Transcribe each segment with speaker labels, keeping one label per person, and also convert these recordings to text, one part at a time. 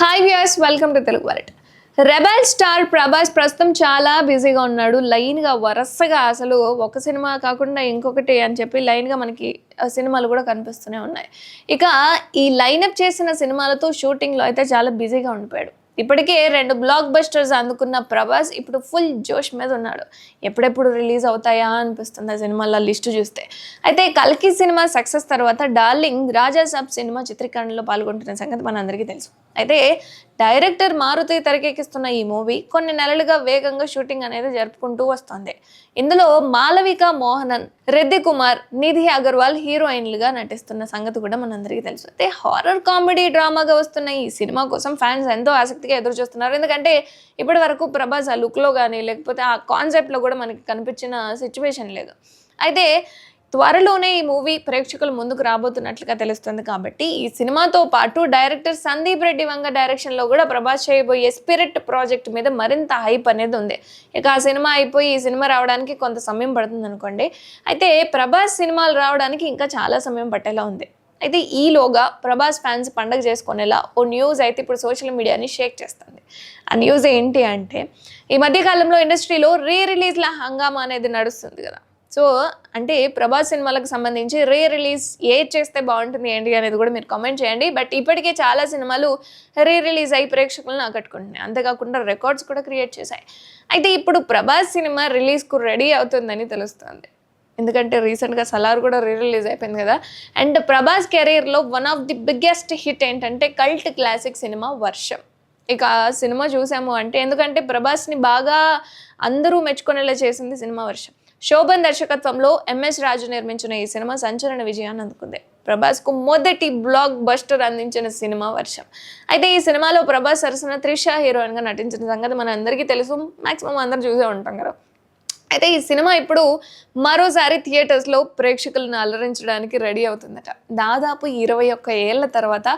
Speaker 1: Hi viewers welcome to Telugu wallet rebel star Prabhas ప్రస్తుతం చాలా బిజీగా ఉన్నాడు. లైన్గా వరుసగా అసలు ఒక సినిమా కాకుండా ఇంకొకటి అని చెప్పి లైన్గా మనకి సినిమాలు కూడా కనిపిస్తూనే ఉన్నాయి. ఇక ఈ లైనప్ చేసిన సినిమాలతో షూటింగ్లో అయితే చాలా బిజీగా ఉండిపోయాడు. ఇప్పటికే రెండు బ్లాక్ బస్టర్స్ అందుకున్న ప్రభాస్ ఇప్పుడు ఫుల్ జోష్ మీద ఉన్నాడు. ఎప్పుడెప్పుడు రిలీజ్ అవుతాయా అనిపిస్తుంది ఆ సినిమాల లిస్టు చూస్తే. అయితే కల్కి సినిమా సక్సెస్ తర్వాత డార్లింగ్ రాజాసాబ్ సినిమా చిత్రీకరణలో పాల్గొంటున్న సంగతి మనందరికీ తెలుసు. అయితే డైరెక్టర్ మారుతి తెరకెక్కిస్తున్న ఈ మూవీ కొన్ని నెలలుగా వేగంగా షూటింగ్ అనేది జరుపుకుంటూ వస్తోంది. ఇందులో మాలవిక మోహనన్ రెడ్డి కుమార్ నిధి అగర్వాల్ హీరోయిన్లుగా నటిస్తున్న సంగతి కూడా మనందరికీ తెలుసు. అయితే హారర్ కామెడీ డ్రామాగా వస్తున్న ఈ సినిమా కోసం ఫ్యాన్స్ ఎంతో ఆసక్తిగా ఎదురు చూస్తున్నారు ఎందుకంటే ఇప్పటి వరకు ప్రభాస్ ఆ లుక్లో కానీ లేకపోతే ఆ కాన్సెప్ట్లో కూడా మనకి కనిపించిన సిచ్యువేషన్ లేదు. అయితే త్వరలోనే ఈ మూవీ ప్రేక్షకుల ముందుకు రాబోతున్నట్లుగా తెలుస్తుంది కాబట్టి ఈ సినిమాతో పాటు డైరెక్టర్ సందీప్ రెడ్డి వంగ డైరెక్షన్లో కూడా ప్రభాస్ చేయబోయే స్పిరిట్ ప్రాజెక్ట్ మీద మరింత హైప్ అనేది ఉంది. ఇక ఆ సినిమా అయిపోయి ఈ సినిమా రావడానికి కొంత సమయం పడుతుంది అనుకోండి అయితే ప్రభాస్ సినిమాలు రావడానికి ఇంకా చాలా సమయం పట్టేలా ఉంది. అయితే ఈలోగా ప్రభాస్ ఫ్యాన్స్ పండగ చేసుకునేలా ఓ న్యూస్ అయితే ఇప్పుడు సోషల్ మీడియాని షేక్ చేస్తుంది. ఆ న్యూస్ ఏంటి అంటే ఈ మధ్యకాలంలో ఇండస్ట్రీలో రీ రిలీజ్ల హంగామా అనేది నడుస్తుంది కదా. సో అంటే ప్రభాస్ సినిమాలకు సంబంధించి రీ రిలీజ్ ఏ చేస్తే బాగుంటుంది ఏంటి అనేది కూడా మీరు కామెంట్ చేయండి. బట్ ఇప్పటికే చాలా సినిమాలు రీ రిలీజ్ అయి ప్రేక్షకులను ఆకట్టుకుంటున్నాయి. అంతేకాకుండా రికార్డ్స్ కూడా క్రియేట్ చేశాయి. అయితే ఇప్పుడు ప్రభాస్ సినిమా రిలీజ్కు రెడీ అవుతుందని తెలుస్తుంది. ఎందుకంటే రీసెంట్గా సలార్ కూడా రీ రిలీజ్ అయిపోయింది కదా. అండ్ ప్రభాస్ కెరీర్లో one of the biggest hit ఏంటంటే కల్ట్ క్లాసిక్ సినిమా వర్షం. ఇక ఆ సినిమా చూసాము అంటే ఎందుకంటే ప్రభాస్ని బాగా అందరూ మెచ్చుకునేలా చేసింది సినిమా వర్షం. శోభన్ దర్శకత్వంలో ఎంఎస్ రాజు నిర్మించిన ఈ సినిమా సంచలన విజయాన్ని అందుకుంది. ప్రభాస్కు మొదటి బ్లాక్ బస్టర్ అందించిన సినిమా వర్షం. అయితే ఈ సినిమాలో ప్రభాస్ సరసన త్రిష హీరోయిన్గా నటించిన సంగతి మన అందరికీ తెలుసు. మాక్సిమం అందరు చూసే ఉంటాం కదా. అయితే ఈ సినిమా ఇప్పుడు మరోసారి థియేటర్స్లో ప్రేక్షకులను అలరించడానికి రెడీ అవుతుందట. దాదాపు ఇరవై ఒక్క ఏళ్ళ తర్వాత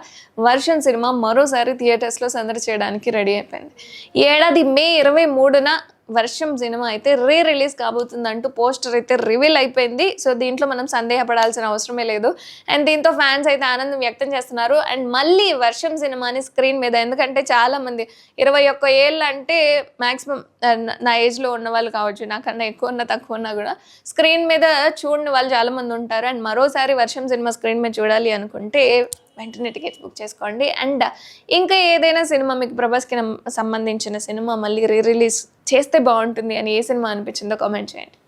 Speaker 1: వర్షన్ సినిమా మరోసారి థియేటర్స్లో సందడి చేయడానికి రెడీ అయిపోయింది. ఈ ఏడాది మే ఇరవై మూడున వర్షం సినిమా అయితే రీ రిలీజ్ కాబోతుందంటూ పోస్టర్ అయితే రివీల్ అయిపోయింది. సో దీంట్లో మనం సందేహపడాల్సిన అవసరమే లేదు. అండ్ దీంతో ఫ్యాన్స్ అయితే ఆనందం వ్యక్తం చేస్తున్నారు. అండ్ మళ్ళీ వర్షం సినిమాని స్క్రీన్ మీద ఎందుకంటే చాలామంది ఇరవై ఒక్క ఏళ్ళు అంటే మ్యాక్సిమం నా ఏజ్లో ఉన్న వాళ్ళు కావచ్చు నాకన్నా ఎక్కువ ఉన్నా తక్కువ ఉన్నా కూడా స్క్రీన్ మీద చూడని వాళ్ళు చాలామంది ఉంటారు. అండ్ మరోసారి వర్షం సినిమా స్క్రీన్ మీద చూడాలి అనుకుంటే వెంటనే టికెట్స్ బుక్ చేసుకోండి. అండ్ ఇంకా ఏదైనా సినిమా మీకు ప్రభాస్కి సంబంధించిన సినిమా మళ్ళీ రీ రిలీజ్ చేస్తే బాగుంటుంది అని ఏ సినిమా అనిపించిందో కామెంట్ చేయండి.